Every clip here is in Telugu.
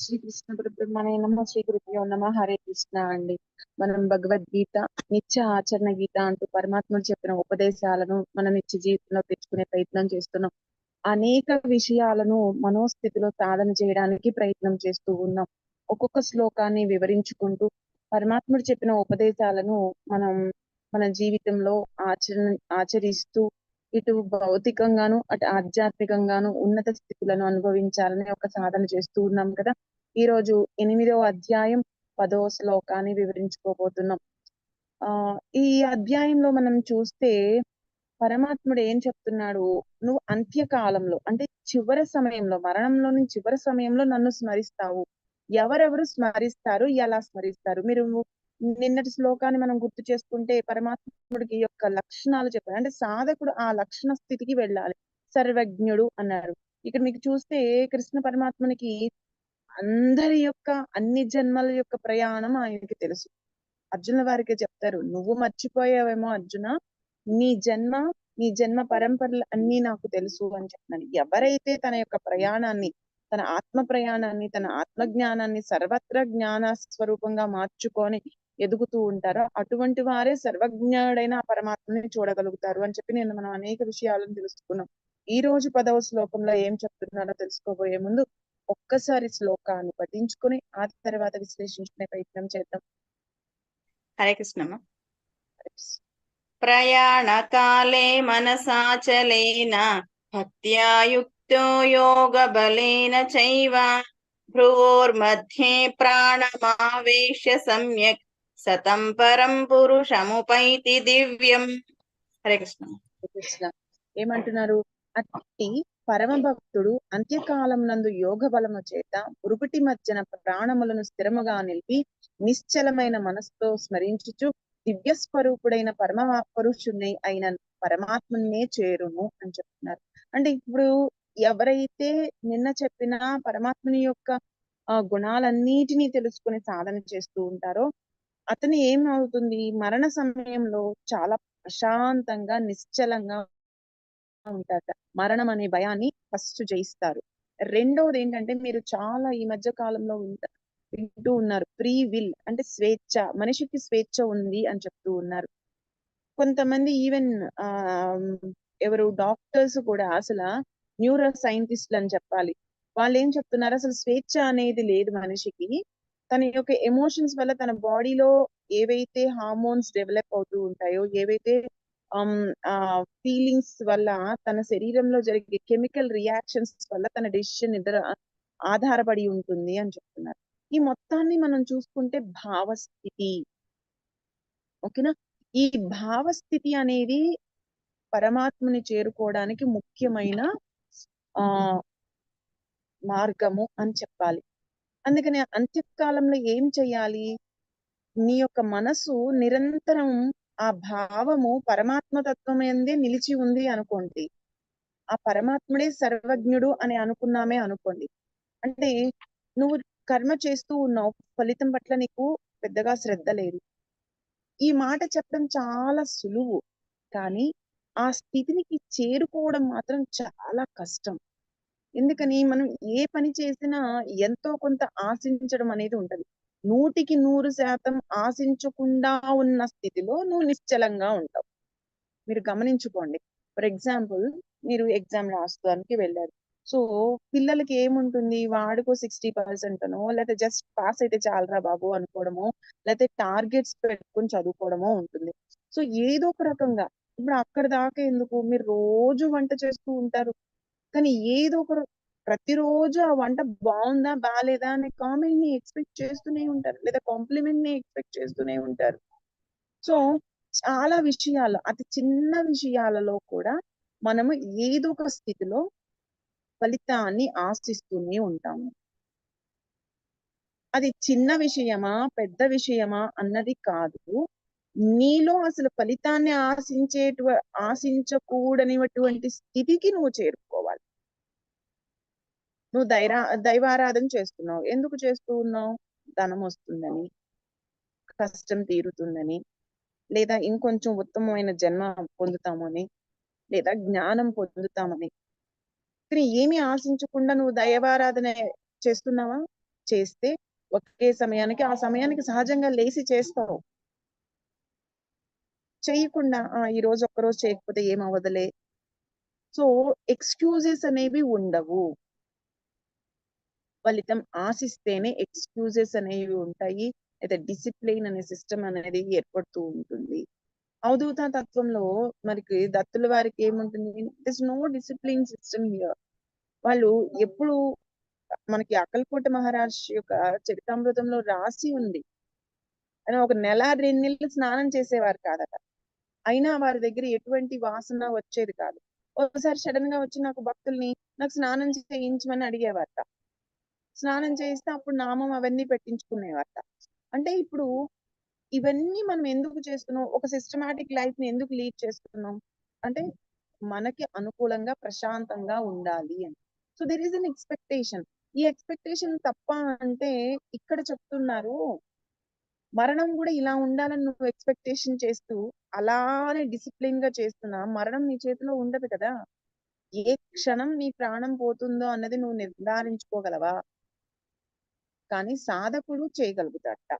శ్రీకృష్ణ పరబ్రహ్మణే నమ శ్రీ గురుభ్యో నమ హరే కృష్ణ అండి. మనం భగవద్గీత నిత్య ఆచరణ గీత అంటూ పరమాత్ముడు చెప్పిన ఉపదేశాలను మన నిత్య జీవితంలో తెచ్చుకునే ప్రయత్నం చేస్తున్నాం. అనేక విషయాలను మనోస్థితిలో సాధన చేయడానికి ప్రయత్నం చేస్తూ ఉన్నాం. ఒక్కొక్క శ్లోకాన్ని వివరించుకుంటూ పరమాత్ముడు చెప్పిన ఉపదేశాలను మనం మన జీవితంలో ఆచరణ ఆచరిస్తూ ఇటు భౌతికంగాను అటు ఆధ్యాత్మికంగాను ఉన్నత స్థితులను అనుభవించాలని ఒక సాధన చేస్తూ ఉన్నాం కదా. ఈ రోజు ఎనిమిదవ అధ్యాయం పదవ శ్లోకాన్ని వివరించుకోబోతున్నాం. ఆ ఈ అధ్యాయంలో మనం చూస్తే పరమాత్ముడు ఏం చెప్తున్నాడు? నువ్వు అంత్యకాలంలో అంటే చివరి సమయంలో మరణంలోని చివరి సమయంలో నన్ను స్మరిస్తావు. ఎవరెవరు స్మరిస్తారు? ఎలా స్మరిస్తారు? మీరు నిన్నటి శ్లోకాన్ని మనం గుర్తు చేసుకుంటే పరమాత్ముడికి యొక్క లక్షణాలు చెప్పారు అంటే సాధకుడు ఆ లక్షణ స్థితికి వెళ్ళాలి. సర్వజ్ఞుడు అన్నారు. ఇక్కడ మీకు చూస్తే కృష్ణ పరమాత్మనికి అందరి యొక్క అన్ని జన్మల యొక్క ప్రయాణం ఆయనకి తెలుసు. అర్జున వారికి చెప్తారు నువ్వు మర్చిపోయావేమో అర్జున నీ జన్మ నీ జన్మ పరంపరలు అన్ని నాకు తెలుసు అని చెప్తున్నాను ఎవరైతే తన యొక్క ప్రయాణాన్ని తన ఆత్మ ప్రయాణాన్ని తన ఆత్మ జ్ఞానాన్ని సర్వత్ర జ్ఞాన స్వరూపంగా మార్చుకొని ఎదుగుతూ ఉంటారో అటువంటి వారే సర్వజ్ఞుడైన ఆ పరమాత్మని చూడగలుగుతారు అని చెప్పి నేను మనం అనేక విషయాలను తెలుసుకున్నాం. ఈ రోజు పదవ శ్లోకంలో ఏం చెప్తున్నారో తెలుసుకోబోయే ముందు ఒక్కసారి శ్లోకాన్ని పఠించుకుని ఆ తర్వాత విశ్లేషించుకునే ప్రయత్నం చేద్దాం. హరే కృష్ణమ్మ ప్రయాణకాలే మనసాచలేన భక్త్యాయుక్తో యోగ బలేన చైవ భ్రువోర్మధ్యే ప్రాణమావేశ సమ్యక్. సతం పరం పురుషముపైతి దివ్యం. హరే కృష్ణ. కృష్ణ. ఏమంటున్నారు? అట్టి పరమ భక్తుడు అంత్యకాలం నందు యోగ బలము చేత ఉరుకుటి మధ్యన ప్రాణములను స్థిరముగా నిలిపి నిశ్చలమైన మనసుతో స్మరించుచు దివ్య స్వరూపుడైన పరమ పురుషుణ్ణి అయిన పరమాత్మనే చేరును అని చెప్తున్నారు. అంటే ఇప్పుడు ఎవరైతే నిన్న చెప్పిన పరమాత్మని యొక్క గుణాలన్నిటినీ తెలుసుకుని సాధన చేస్తూ ఉంటారో అతను ఏం అవుతుంది మరణ సమయంలో చాలా ప్రశాంతంగా నిశ్చలంగా ఉంటారట మరణం అనే భయాన్ని ఫస్ట్ జయిస్తారు. రెండవది ఏంటంటే మీరు చాలా ఈ మధ్య కాలంలో వింటూ ఉన్నారు. ఫ్రీ విల్ అంటే స్వేచ్ఛ. మనిషికి స్వేచ్ఛ ఉంది అని చెప్తూ ఉన్నారు. కొంతమంది ఈవెన్ ఆ ఎవరు డాక్టర్స్ కూడా అసలు న్యూరో సైంటిస్ట్లు అని చెప్పాలి. వాళ్ళు ఏం చెప్తున్నారు? అసలు స్వేచ్ఛ అనేది లేదు మనిషికి. తన యొక్క ఎమోషన్స్ వల్ల తన బాడీలో ఏవైతే హార్మోన్స్ డెవలప్ అవుతూ ఉంటాయో ఏవైతే um, ఫీలింగ్స్ వల్ల తన శరీరంలో జరిగే కెమికల్ రియాక్షన్స్ వల్ల తన డెసిషన్ ఇద్దరు ఆధారపడి ఉంటుంది అని చెప్తున్నారు. ఈ మొత్తాన్ని మనం చూసుకుంటే భావస్థితి. ఓకేనా? ఈ భావస్థితి అనేది పరమాత్మని చేరుకోవడానికి ముఖ్యమైన ఆ మార్గము అని చెప్పాలి. అందుకని అంత్యకాలంలో ఏం చెయ్యాలి? నీ యొక్క మనసు నిరంతరం ఆ భావము పరమాత్మ తత్వం నిలిచి ఉంది అనుకోండి. ఆ పరమాత్ముడే సర్వజ్ఞుడు అని అనుకున్నామే అనుకోండి. అంటే నువ్వు కర్మ చేస్తూ ఉన్నావు ఫలితం పట్ల నీకు పెద్దగా శ్రద్ధ లేదు. ఈ మాట చెప్పడం చాలా సులువు. కానీ ఆ స్థితినికి చేరుకోవడం మాత్రం చాలా కష్టం. ఎందుకని మనం ఏ పని చేసినా ఎంతో కొంత ఆశించడం అనేది ఉంటది. నూటికి నూరు శాతం ఆశించకుండా ఉన్న స్థితిలో నువ్వు నిశ్చలంగా ఉంటావు. మీరు గమనించుకోండి. ఫర్ ఎగ్జాంపుల్ మీరు ఎగ్జామ్ రాసుకోవడానికి వెళ్ళారు. సో పిల్లలకి ఏముంటుంది? వాడికో సిక్స్టీ పర్సెంట్ అనో లేకపోతే జస్ట్ పాస్ అయితే చాలరా బాబు అనుకోవడమో లేకపోతే టార్గెట్స్ పెట్టుకుని చదువుకోవడమో ఉంటుంది. సో ఏదో ఒక రకంగా. ఇప్పుడు అక్కడ దాకా ఎందుకు? మీరు రోజు వంట చేస్తూ ఉంటారు. కానీ ఏదో ఒక ప్రతిరోజు ఆ వంట బాగుందా బాగాలేదా అనే కామెంట్ని ఎక్స్పెక్ట్ చేస్తూనే ఉంటారు. లేదా కాంప్లిమెంట్ని ఎక్స్పెక్ట్ చేస్తూనే ఉంటారు. సో చాలా విషయాలు అతి చిన్న విషయాలలో కూడా మనము ఏదో ఒక స్థితిలో ఫలితాన్ని ఆశిస్తూనే ఉంటాము. అది చిన్న విషయమా పెద్ద విషయమా అన్నది కాదు. నీలో అసలు ఫలితాన్ని ఆశించేటు ఆశించకూడనిటువంటి స్థితికి నువ్వు చేరుకోవాలి. నువ్వు దైరా దైవారాధన చేస్తున్నావు. ఎందుకు చేస్తూ ఉన్నావు? ధనం వస్తుందని కష్టం తీరుతుందని లేదా ఇంకొంచెం ఉత్తమమైన జన్మ పొందుతామని లేదా జ్ఞానం పొందుతామని. కానీ ఏమి ఆశించకుండా నువ్వు దైవారాధన చేస్తున్నావా? చేస్తే ఒకే సమయానికి ఆ సమయానికి సహజంగా లేచి చేస్తావు. చేయకుండా ఈ రోజు ఒక్కరోజు చేయకపోతే ఏమవ్వదులే. సో ఎక్స్క్యూజెస్ అనేవి ఉండవు. ఫలితం ఆశిస్తేనే ఎక్స్క్యూజెస్ అనేవి ఉంటాయి. అయితే డిసిప్లిన్ అనే సిస్టమ్ అనేది ఏర్పడుతూ ఉంటుంది. అవధూత తత్వంలో మనకి దత్తుల వారికి ఏముంటుంది? This no discipline system here వాళ్ళు ఎప్పుడు మనకి అకల్కోట మహారాజ్ యొక్క చరితామృతంలో రాసి ఉంది. అని ఒక నెల రెండు నెలలు స్నానం చేసేవారు కాదట. అయినా వారి దగ్గర ఎటువంటి వాసన వచ్చేది కాదు. ఒకసారి సడన్గా వచ్చి నాకు భక్తుల్ని నాకు స్నానం చేయించమని అడిగేవారట. స్నానం చేస్తే అప్పుడు నామం అవన్నీ పెట్టించుకునేవాట అంటే ఇప్పుడు ఇవన్నీ మనం ఎందుకు చేస్తున్నాం? ఒక సిస్టమాటిక్ లైఫ్ని ఎందుకు లీడ్ చేస్తున్నాం? అంటే మనకి అనుకూలంగా ప్రశాంతంగా ఉండాలి అని. So there is an expectation ఈ ఎక్స్పెక్టేషన్ తప్ప అంటే ఇక్కడ చెప్తున్నారు మరణం కూడా ఇలా ఉండాలని నువ్వు ఎక్స్పెక్టేషన్ చేస్తూ అలానే డిసిప్లిన్గా చేస్తున్నా మరణం నీ చేతిలో ఉండదు కదా? ఏ క్షణం నీ ప్రాణం పోతుందో అన్నది నువ్వు నిర్ధారించుకోగలవా? కానీ సాధకుడు చేయగలుగుతాడట.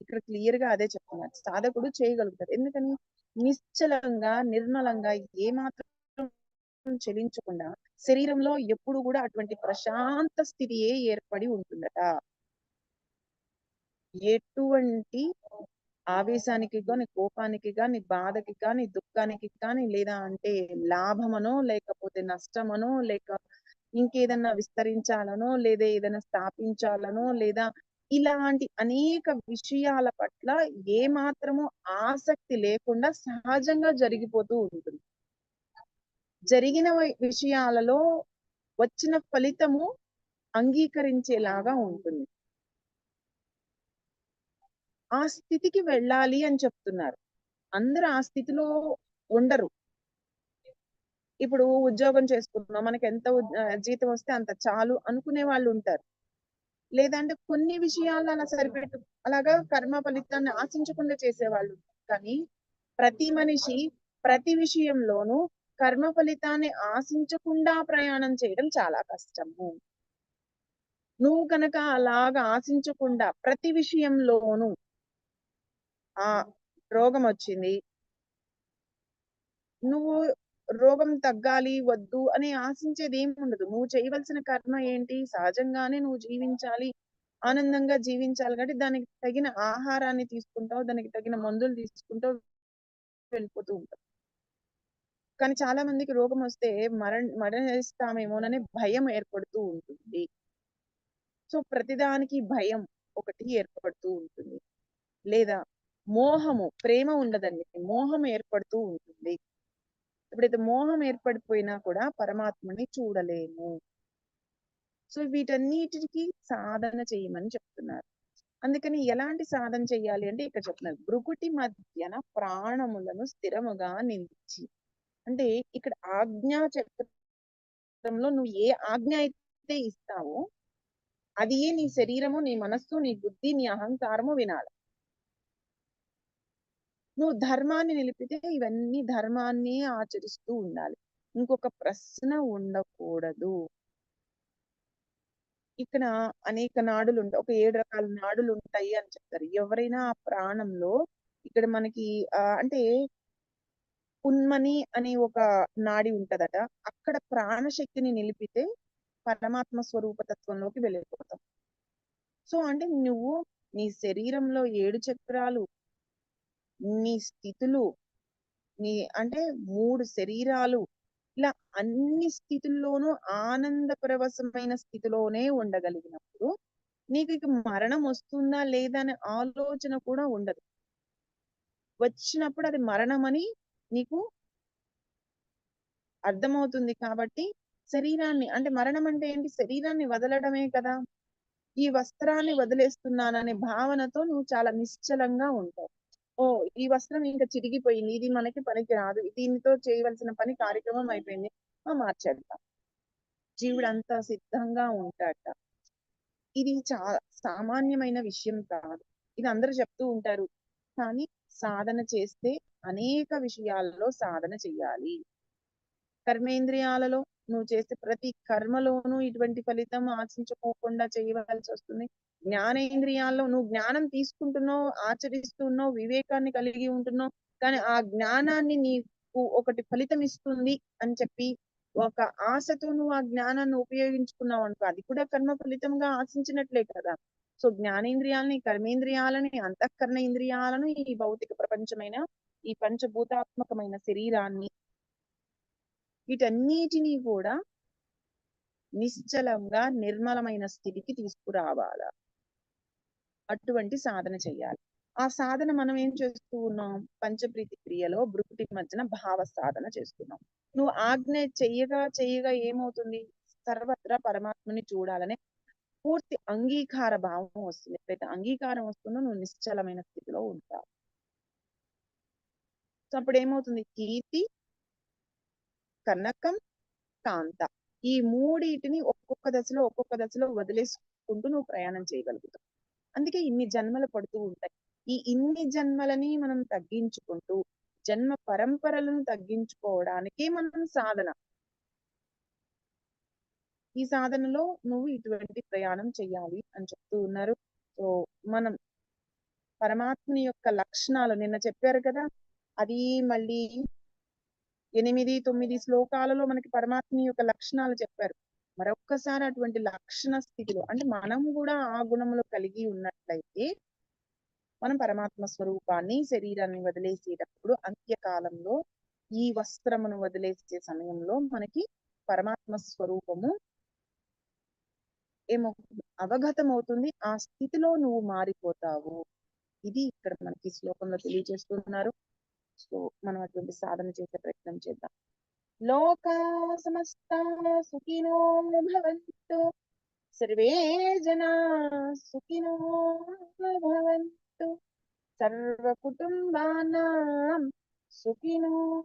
ఇక్కడ క్లియర్గా అదే చెప్తున్నాడు సాధకుడు చేయగలుగుతాడు. ఎందుకని? నిశ్చలంగా నిర్మలంగా ఏమాత్రం చెలించకుండా శరీరంలో ఎప్పుడు కూడా అటువంటి ప్రశాంత స్థితియే ఏర్పడి ఉంటుందట. ఎటువంటి ఆవేశానికి కానీ కోపానికి కానీ బాధకి కానీ దుఃఖానికి కానీ లేదా అంటే లాభమనో లేకపోతే నష్టమనో లేక ఇంకేదన్నా విస్తరించాలనో లేదా ఏదైనా స్థాపించాలనో లేదా ఇలాంటి అనేక విషయాల పట్ల ఏ మాత్రము ఆసక్తి లేకుండా సహజంగా జరిగిపోతూ ఉంటుంది. జరిగిన విషయాలలో వచ్చిన ఫలితము అంగీకరించేలాగా ఉంటుంది. ఆ స్థితికి వెళ్ళాలి అని చెప్తున్నారు. అందరూ ఆ స్థితిలో ఉండరు. ఇప్పుడు ఉద్యోగం చేసుకున్నాం మనకి ఎంత ఉద్- జీతం వస్తే అంత చాలు అనుకునే వాళ్ళు ఉంటారు. లేదంటే కొన్ని విషయాలు అలా సరిపెట్టు అలాగా కర్మ ఫలితాన్ని ఆశించకుండా చేసేవాళ్ళు కానీ ప్రతి మనిషి ప్రతి విషయంలోనూ కర్మ ఫలితాన్ని ఆశించకుండా ప్రయాణం చేయడం చాలా కష్టము. నువ్వు కనుక అలాగా ఆశించకుండా ప్రతి విషయంలోనూ ఆ రోగం వచ్చింది నువ్వు రోగం తగ్గాలి వద్దు అని ఆశించేది ఏమి ఉండదు. నువ్వు చేయవలసిన కర్మ ఏంటి? సహజంగానే నువ్వు జీవించాలి ఆనందంగా జీవించాలి కాబట్టి దానికి తగిన ఆహారాన్ని తీసుకుంటావు దానికి తగిన మందులు తీసుకుంటావు వెళ్ళిపోతూ ఉంటావు. కానీ చాలా మందికి రోగం వస్తే మరణ మరణిస్తామేమోననే భయం ఏర్పడుతూ ఉంటుంది. సో ప్రతిదానికి భయం ఒకటి ఏర్పడుతూ ఉంటుంది. లేదా మోహము ప్రేమ ఉండదండి. మోహం ఏర్పడుతూ ఉంటుంది. ఎప్పుడైతే మోహం ఏర్పడిపోయినా కూడా పరమాత్మని చూడలేము. సో వీటన్నిటికి సాధన చేయమని చెప్తున్నారు. అందుకని ఎలాంటి సాధన చేయాలి అంటే ఇక్కడ చెప్తున్నారు. భృగుటి మధ్యన ప్రాణములను స్థిరముగా నిలిచి అంటే ఇక్కడ ఆజ్ఞా చక్రంలో నువ్వు ఏ ఆజ్ఞ అయితే ఇస్తావో అది నీ శరీరము నీ మనస్సు నీ బుద్ధి నీ అహంకారము వినాలి. నువ్వు ధర్మాన్ని నిలిపితే ఇవన్నీ ధర్మాన్ని ఆచరిస్తూ ఉండాలి. ఇంకొక ప్రశ్న ఉండకూడదు. ఇక్కడ అనేక నాడులు ఉంటాయి ఒక ఏడు రకాల నాడులు ఉంటాయి అని చెప్తారు. ఎవరైనా ఆ ప్రాణంలో ఇక్కడ మనకి అంటే ఉన్మని అనే ఒక నాడి ఉంటదట. అక్కడ ప్రాణశక్తిని నిలిపితే పరమాత్మ స్వరూప తత్వంలోకి వెళ్ళిపోతాం. సో అంటే నువ్వు నీ శరీరంలో ఏడు చక్రాలు నీ స్థితులు నీ అంటే మూడు శరీరాలు ఇలా అన్ని స్థితుల్లోనూ ఆనందపరవశమైన స్థితిలోనే ఉండగలిగినప్పుడు నీకు ఇక మరణం వస్తుందా లేదా అనే ఆలోచన కూడా ఉండదు. వచ్చినప్పుడు అది మరణమని నీకు అర్థమవుతుంది కాబట్టి శరీరాన్ని అంటే మరణం అంటే ఏంటి? శరీరాన్ని వదలడమే కదా. ఈ వస్త్రాన్ని వదిలేస్తున్నాననే భావనతో నువ్వు చాలా నిశ్చలంగా ఉంటావు. ఓ ఈ వస్త్రం ఇంకా చిరిగిపోయింది. ఇది మనకి పనికి రాదు దీనితో చేయవలసిన పని కార్యక్రమం అయిపోయింది. మార్చేద్దాం. జీవుడు అంత సిద్ధంగా ఉంటాడట. ఇది చా సామాన్యమైన విషయం కాదు. ఇది అందరూ చెప్తూ ఉంటారు. కానీ సాధన చేస్తే అనేక విషయాలలో సాధన చెయ్యాలి. కర్మేంద్రియాలలో నువ్వు చేసే ప్రతి కర్మలోనూ ఇటువంటి ఫలితం ఆశించుకోకుండా చేయవలసి వస్తుంది. జ్ఞానేంద్రియాల్లో నువ్వు జ్ఞానం తీసుకుంటున్నావు ఆచరిస్తున్నావు వివేకాన్ని కలిగి ఉంటున్నావు కానీ ఆ జ్ఞానాన్ని నీకు ఒకటి ఫలితం ఇస్తుంది అని చెప్పి ఒక ఆశతో నువ్వు ఆ జ్ఞానాన్ని ఉపయోగించుకున్నావు అనుకో అది కూడా కర్మ ఫలితంగా ఆశించినట్లే కదా. సో జ్ఞానేంద్రియాలని కర్మేంద్రియాలని అంతఃకరణ ఇంద్రియాలను ఈ భౌతిక ప్రపంచమైన ఈ పంచభూతాత్మకమైన శరీరాన్ని వీటన్నిటినీ కూడా నిశ్చలంగా నిర్మలమైన స్థితికి తీసుకురావాలా. అటువంటి సాధన చేయాలి ఆ సాధన మనం ఏం చేస్తూ ఉన్నాం? పంచప్రీతి క్రియలో బృకుటి మధ్యన భావ సాధన చేస్తున్నాం. నువ్వు ఆజ్ఞ చెయ్యగా చెయ్యగా ఏమవుతుంది? సర్వత్రా పరమాత్మని చూడాలనే పూర్తి అంగీకార భావం వస్తుంది. ఎప్పుడైతే అంగీకారం వస్తుందో నువ్వు నిశ్చలమైన స్థితిలో ఉంటావు. సో అప్పుడు ఏమవుతుంది కీర్తి కనకం కాంత. ఈ మూడిటిని ఒక్కొక్క దశలో ఒక్కొక్క దశలో వదిలేసుకుంటూ నువ్వు ప్రయాణం చేయగలుగుతావు. అందుకే ఇన్ని జన్మలు పడుతూ ఉంటాయి. ఈ ఇన్ని జన్మలని మనం తగ్గించుకుంటూ జన్మ పరంపరలను తగ్గించుకోవడానికి మనం సాధన. ఈ సాధనలో నువ్వు ఇటువంటి ప్రయాణం చెయ్యాలి అని చెప్తూ ఉన్నారు. సో మనం పరమాత్మని యొక్క లక్షణాలు నిన్న చెప్పారు కదా అది మళ్ళీ ఎనిమిది తొమ్మిది శ్లోకాలలో మనకి పరమాత్మ యొక్క లక్షణాలు చెప్పారు. మరొక్కసారి అటువంటి లక్షణ స్థితిలో అంటే మనం కూడా ఆ గుణములు కలిగి ఉన్నట్లయితే మనం పరమాత్మ స్వరూపాన్ని శరీరాన్ని వదిలేసేటప్పుడు అంత్యకాలంలో ఈ వస్త్రమును వదిలేసే సమయంలో మనకి పరమాత్మ స్వరూపము ఏమో అవగతం అవుతుంది ఆ స్థితిలో నువ్వు మారిపోతావు. ఇది ఇక్కడ మనకి శ్లోకంలో తెలియజేస్తున్నారు. సో మనం అటువంటి సాధన చేసే ప్రయత్నం చేద్దాం. లోకా సమస్త సుఖినో భవంతు. సర్వే జనా సుఖినో భవంతు. సర్వ కుటుంబానాం సుఖినో